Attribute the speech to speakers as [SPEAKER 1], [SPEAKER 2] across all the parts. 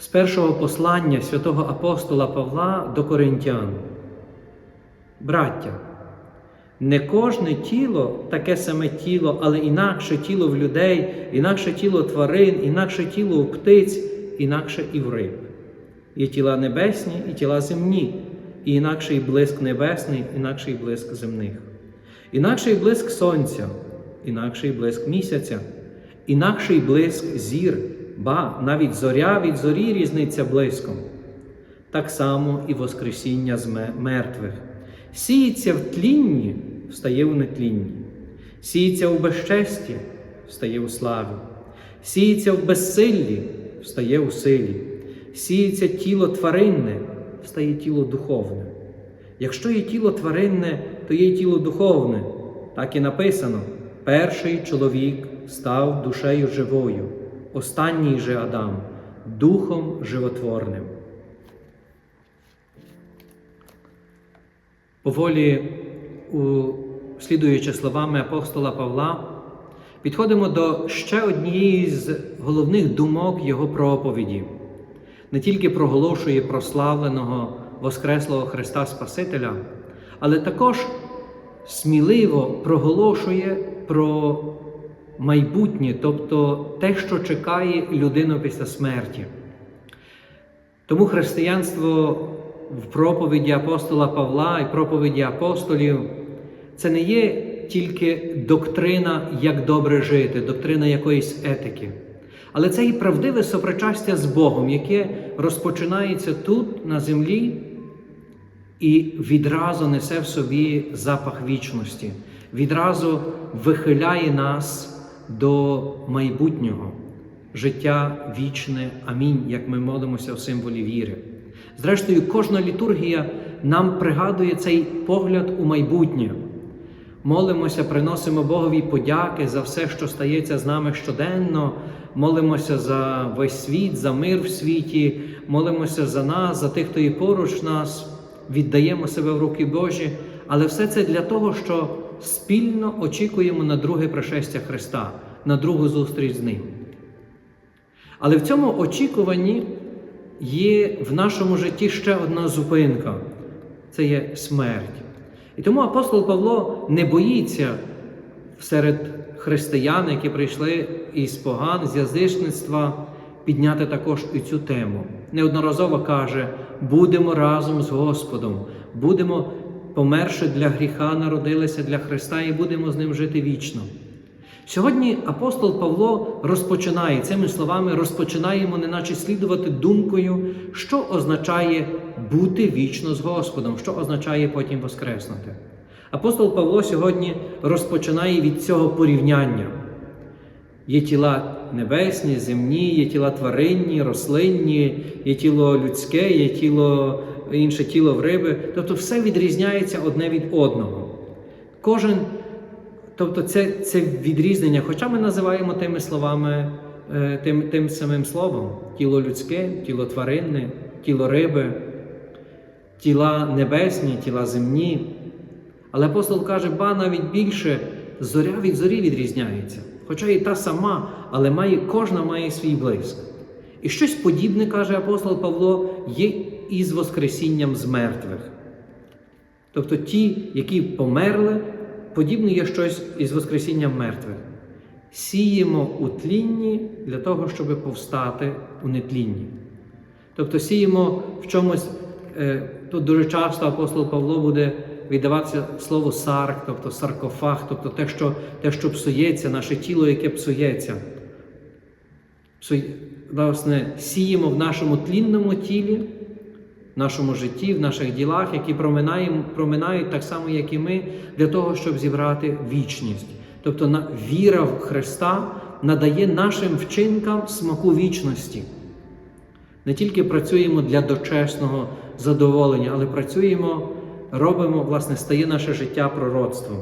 [SPEAKER 1] З першого послання святого апостола Павла до Коринтян. Браття, не кожне тіло таке саме тіло, але інакше тіло в людей, інакше тіло тварин, інакше тіло у птиць, інакше і в риб. Є тіла небесні і тіла земні, і інакший блиск небесний, інакший блиск земних, інакший блиск сонця, інакший блиск місяця, інакший блиск зір, ба навіть зоря від зорі різниця блиском. Так само і Воскресіння з мертвих. Сіється в тлінні, встає у нетлінні, сіється у безчесті, встає у славі, сіється в безсиллі, встає у силі, сіється тіло тваринне, встає тіло духовне. Якщо є тіло тваринне, то є тіло духовне. Так і написано: перший чоловік став душею живою, останній же Адам духом животворним. Поволі, слідуючи словами апостола Павла, підходимо до ще однієї з головних думок його проповіді. Не тільки проголошує прославленого Воскреслого Христа Спасителя, але також сміливо проголошує про майбутнє, тобто те, що чекає людину після смерті. Тому християнство в проповіді апостола Павла і проповіді апостолів це не є тільки доктрина, як добре жити, доктрина якоїсь етики. Але це і правдиве сопричастя з Богом, яке розпочинається тут, на землі, і відразу несе в собі запах вічності, відразу вихиляє нас до майбутнього, життя вічне. Амінь, як ми молимося в символі віри. Зрештою, кожна літургія нам пригадує цей погляд у майбутнє. Молимося, приносимо Богові подяки за все, що стається з нами щоденно. Молимося за весь світ, за мир в світі, молимося за нас, за тих, хто є поруч нас, віддаємо себе в руки Божі. Але все це для того, що спільно очікуємо на друге пришестя Христа, на другу зустріч з Ним. Але в цьому очікуванні є в нашому житті ще одна зупинка це є смерть. І тому апостол Павло не боїться серед християн, які прийшли із поган, з язичництва, підняти також і цю тему. Неодноразово каже: будемо разом з Господом, будемо, померши для гріха, народилися для Христа і будемо з ним жити вічно. Сьогодні апостол Павло розпочинає цими словами, розпочинаємо, неначе слідувати думкою, що означає бути вічно з Господом, що означає потім воскреснути. Апостол Павло сьогодні розпочинає від цього порівняння. Є тіла небесні, земні, є тіла тваринні, рослинні, є тіло людське, є тіло, інше тіло в риби. Тобто все відрізняється одне від одного. Кожен Тобто це це відрізнення, хоча ми називаємо тими словами, е, тим тим самим словом: тіло людське, тіло тваринне, тіло риби, тіла небесні, тіла земні. Але апостол каже, ба навіть більше зоря від зорі відрізняється. Хоча і та сама, але має, кожна має свій блиск. І щось подібне, каже апостол Павло, є із Воскресінням з мертвих. Тобто ті, які померли, подібне є щось із Воскресінням мертвих. Сіємо у тлінні для того, щоб повстати у нетлінні. Тобто сіємо в чомусь е, тут дуже часто апостол Павло буде віддаватися слово сарк, тобто саркофаг, тобто те, що, те, що псується, наше тіло, яке псується. Псує, власне, сіємо в нашому тлінному тілі, в нашому житті, в наших ділах, які проминають, так само, як і ми, для того, щоб зібрати вічність. Тобто віра в Христа надає нашим вчинкам смаку вічності. Не тільки працюємо для дочесного задоволення, але працюємо, робимо, власне, стає наше життя пророцтвом.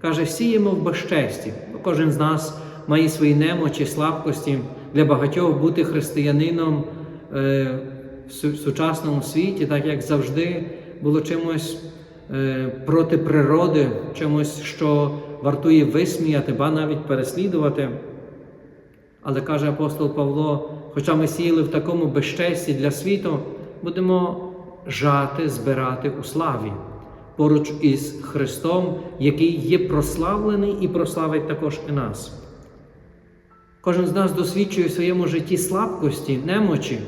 [SPEAKER 1] Каже, сіємо в безчесті. Кожен з нас має свої немочі, слабкості. Для багатьох бути християнином е, в сучасному світі, так як завжди, було чимось е, проти природи, чимось, що вартує висміяти, ба навіть переслідувати. Але каже апостол Павло, хоча ми сіяли в такому безчесті для світу, будемо жати, збирати у славі поруч із Христом, який є прославлений і прославить також і нас. Кожен з нас досвідчує в своєму житті слабкості, немочі.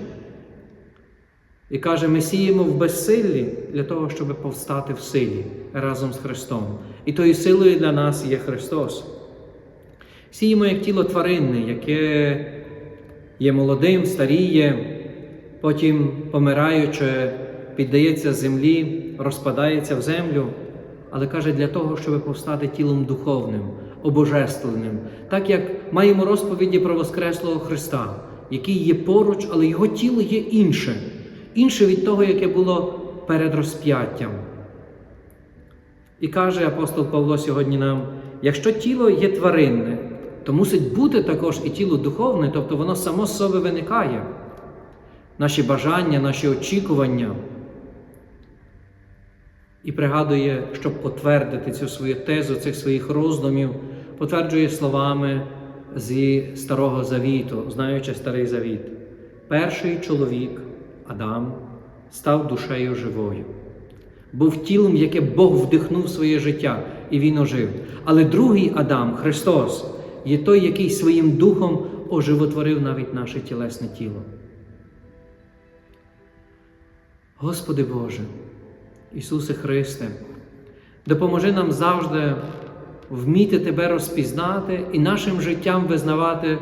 [SPEAKER 1] І каже, ми сіємо в безсиллі для того, щоб повстати в силі разом з Христом. І тою силою для нас є Христос. Сіємо як тіло тваринне, яке є молодим, старіє, потім помираючи, піддається землі, розпадається в землю, але каже, для того, щоб повстати тілом духовним, обожественним, так як маємо розповіді про Воскреслого Христа, який є поруч, але його тіло є інше, інше від того, яке було перед розп'яттям. І каже апостол Павло сьогодні нам: якщо тіло є тваринне, то мусить бути також і тіло духовне, тобто воно само з себе виникає. Наші бажання, наші очікування. І пригадує, щоб потвердити цю свою тезу, цих своїх роздумів, потверджує словами зі Старого Завіту, знаючи Старий Завіт. Перший чоловік, Адам, став душею живою був тілом, яке Бог вдихнув своє життя, і він ожив. Але другий Адам, Христос, є той, який своїм духом оживотворив навіть наше тілесне тіло. Господи Боже, Ісусе Христе, допоможи нам завжди вміти Тебе розпізнати і нашим життям визнавати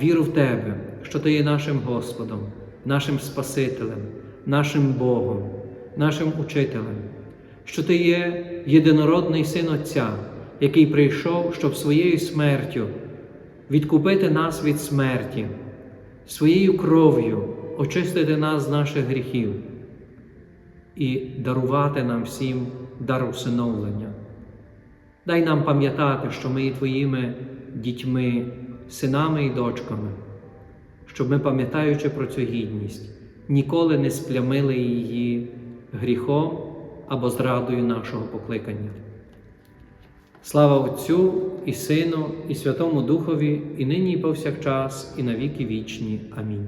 [SPEAKER 1] віру в Тебе, що Ти є нашим Господом, нашим Спасителем, нашим Богом, нашим учителем, що Ти є єдинородний Син Отця, який прийшов, щоб своєю смертю відкупити нас від смерті, своєю кров'ю очистити нас з наших гріхів і дарувати нам всім дар усиновлення. Дай нам пам'ятати, що ми є Твоїми дітьми, синами і дочками, щоб ми, пам'ятаючи про цю гідність, ніколи не сплямили її гріхом або зрадою нашого покликання. Слава Отцю і Сину, і Святому Духові, і нині, і повсякчас, і на віки вічні. Амінь.